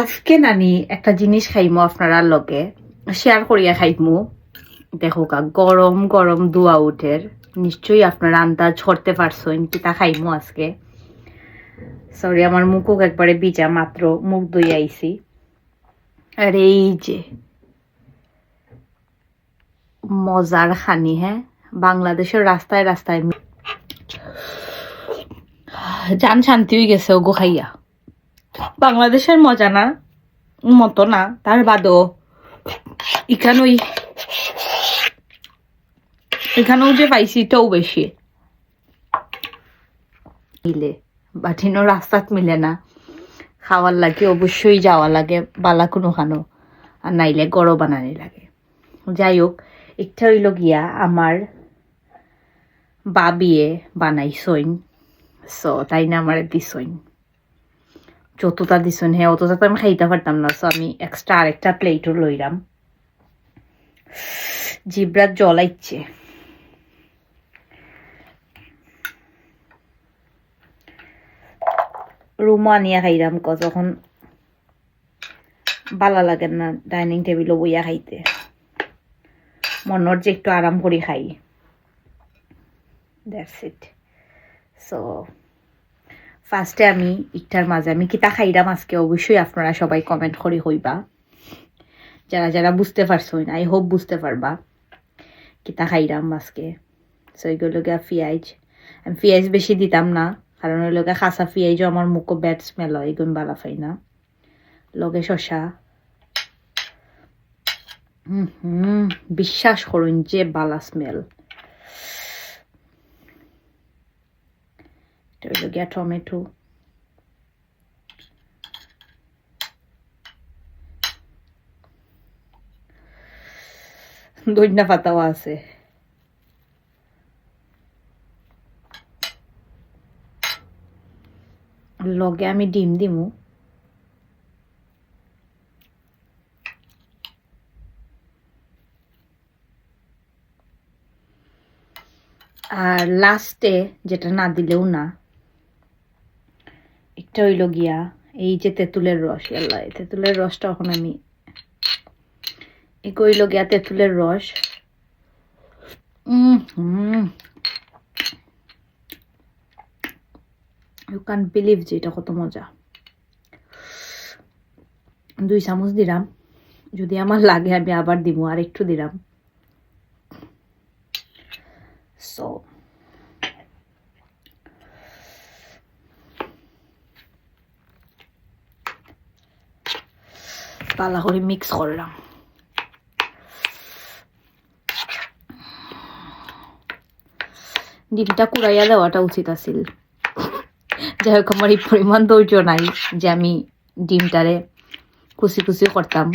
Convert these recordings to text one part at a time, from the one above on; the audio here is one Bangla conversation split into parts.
আজকে নানি একটা জিনিস খাইমু আপনারা লগে। শেয়ার করিয়া খাইমু। দেখো কা গরম গরম দুয়া উঠের নিশ্চয়ই আপনারা আন্দাজ ছড়তে পারছেন কিতা খাইমু আজকে। সরি আমার মুখও একবারে বিজা মাত্র মুখ ধুই আইছি। আর এই যে মজার খানি হ্যাঁ? বাংলাদেশের রাস্তায় রাস্তায় জান শান্তি হয়ে গেছে ওগো খাইয়া। বাংলাদেশের মজা না, মতো না, তার বাদও এখানেই এখানেও যে পাইছি এটাও বেশি। মিলে বাঠিনো রাস্তাত মিলে না। খাওয়ার লাগে, অবশ্যই যাওয়া লাগে, বালা কোনো খানো আর নাইলে গড় বানানি লাগে। যাই হোক একটা হইল গিয়া আমার বাবিয়ে বানাইছইন সো, তাই না আমার দিছইন যতটা দিছইন হ্যাঁ অতটা তো আমি খাইতে পারতাম না। সো আমি এক্সট্রা আরেকটা প্লেটও লইলাম। জিব্রাত জলাইচ্ছে রুমা নিয়ে খাইলাম ক, যখন ভালো লাগে না ডাইনিং টেবিলও বইয়া খাইতে। মনের যে একটু আরাম করে খাই। দ্যাটস ইট সো ফার্স্টে আমি ইটার মাঝে, আমি কিতা খাইলাম আজকে অবশ্যই আপনারা সবাই কমেন্ট করে হইবা। যারা যারা বুঝতে পারছ না আই হোপ বুঝতে পারবা কিতা খাইরাম আজকে সো এগুলো পিঁয়াজ আমি পিঁয়াজ বেশি দিতাম না, কারণ ওই লোকে খাসা পিঁয়াজও আমার মুখও ব্যাড স্মেল হয় এগুলো বালা পাই না। লগে শশা। হুম, বিশ্বাস করুন যে বালা স্মেল এটা হইল গিয়া টমেটো দইনা পাতাও আছে লগে আমি ডিম দিমু আর লাস্টে যেটা না দিলেও না একটা হইল গিয়া এই যে তেঁতুলের রস আল্লাহ এই তেঁতুলের রসটা এখন আমি এই কইল গিয়া তেঁতুলের রস। ইউ ক্যান বিলিভ যে এটা কত মজা। দুই চামচ দিলাম যদি আমার লাগে আমি আবার দিব আর একটু দিলাম সো পালা করে মিক্স করলাম। ডিমটা কুড়াইয়া দেওয়াটা উচিত আছিল। যাই হোক, আমার এই পরিমাণ ধৈর্য নাই যে আমি ডিমটারে কুচি কুচি করতাম।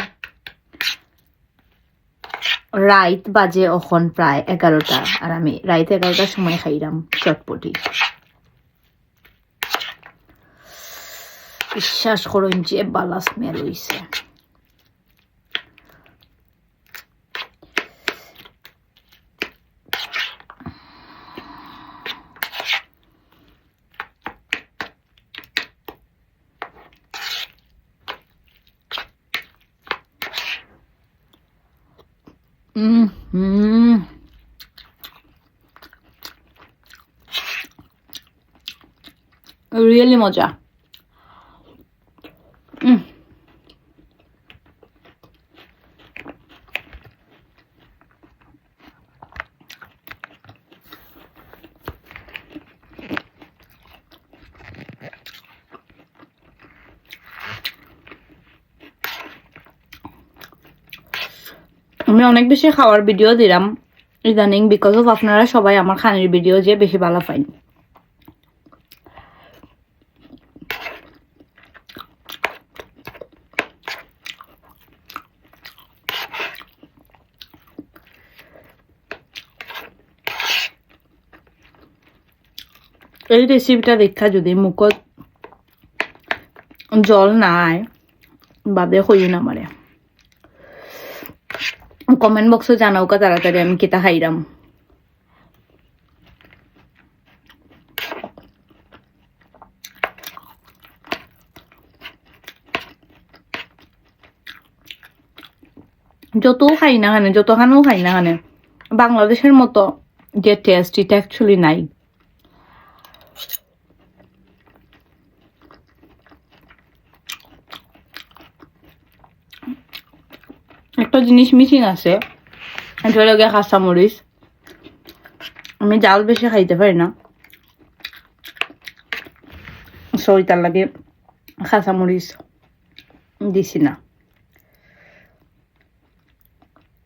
রাইত বাজে অখন প্রায় এগারোটা, আর আমি রাইত এগারোটার সময় খাইলাম চটপটি। বিশ্বাস করুন যে বালা স্মেল হইছে। 음, 음. 아, 리얼리 모자. আমি অনেক বেশি খাওয়ার ভিডিও দিলাম ইদানিং বিকজ অফ আপনারা সবাই আমার খানের ভিডিও যে বেশি ভালো পাইন। এই রেসিপিটা দেখা যদি মুখত জল নাই, বাদে হইন আমারে। কমেন্ট বক্সে জানাও কা তাড়াতাড়ি, আমি কেতা হাইরাম। যতও খাই না খানে যতখানেও খাই না খানে বাংলাদেশের মতো যে টেস্ট এটা অ্যাকচুয়ালি নাই। একটা জিনিস মিসিং আছে। এটা হলো গিয়ে কাঁচামরিচ আমি জাল বেশি খাইতে পারি না। সরি তার লাগে কাঁচামরিচ দিছি না।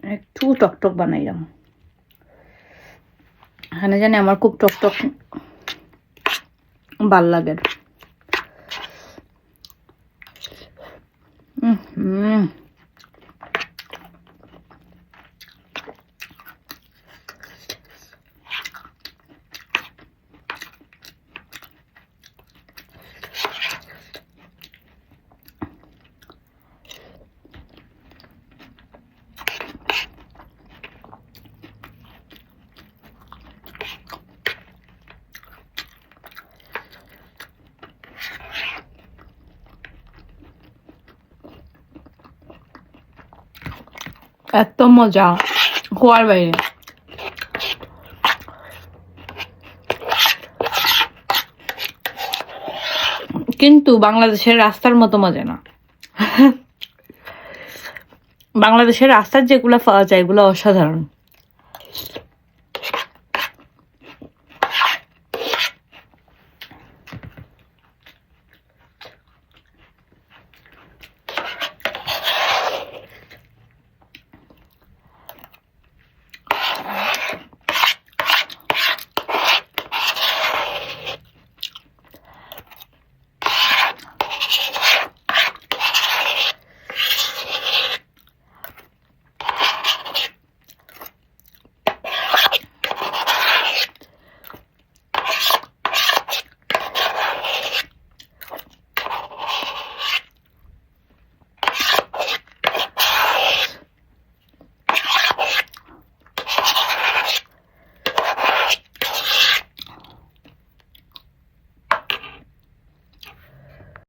একটু টকটক বানাইলাম। এখানে জানি আমার খুব টকটক ভালো লাগে উম হুম এত মজা হওয়ার বাইরে। কিন্তু বাংলাদেশের রাস্তার মতো মজা না। বাংলাদেশের রাস্তার যেগুলো পাওয়া যায়, এগুলো অসাধারণ।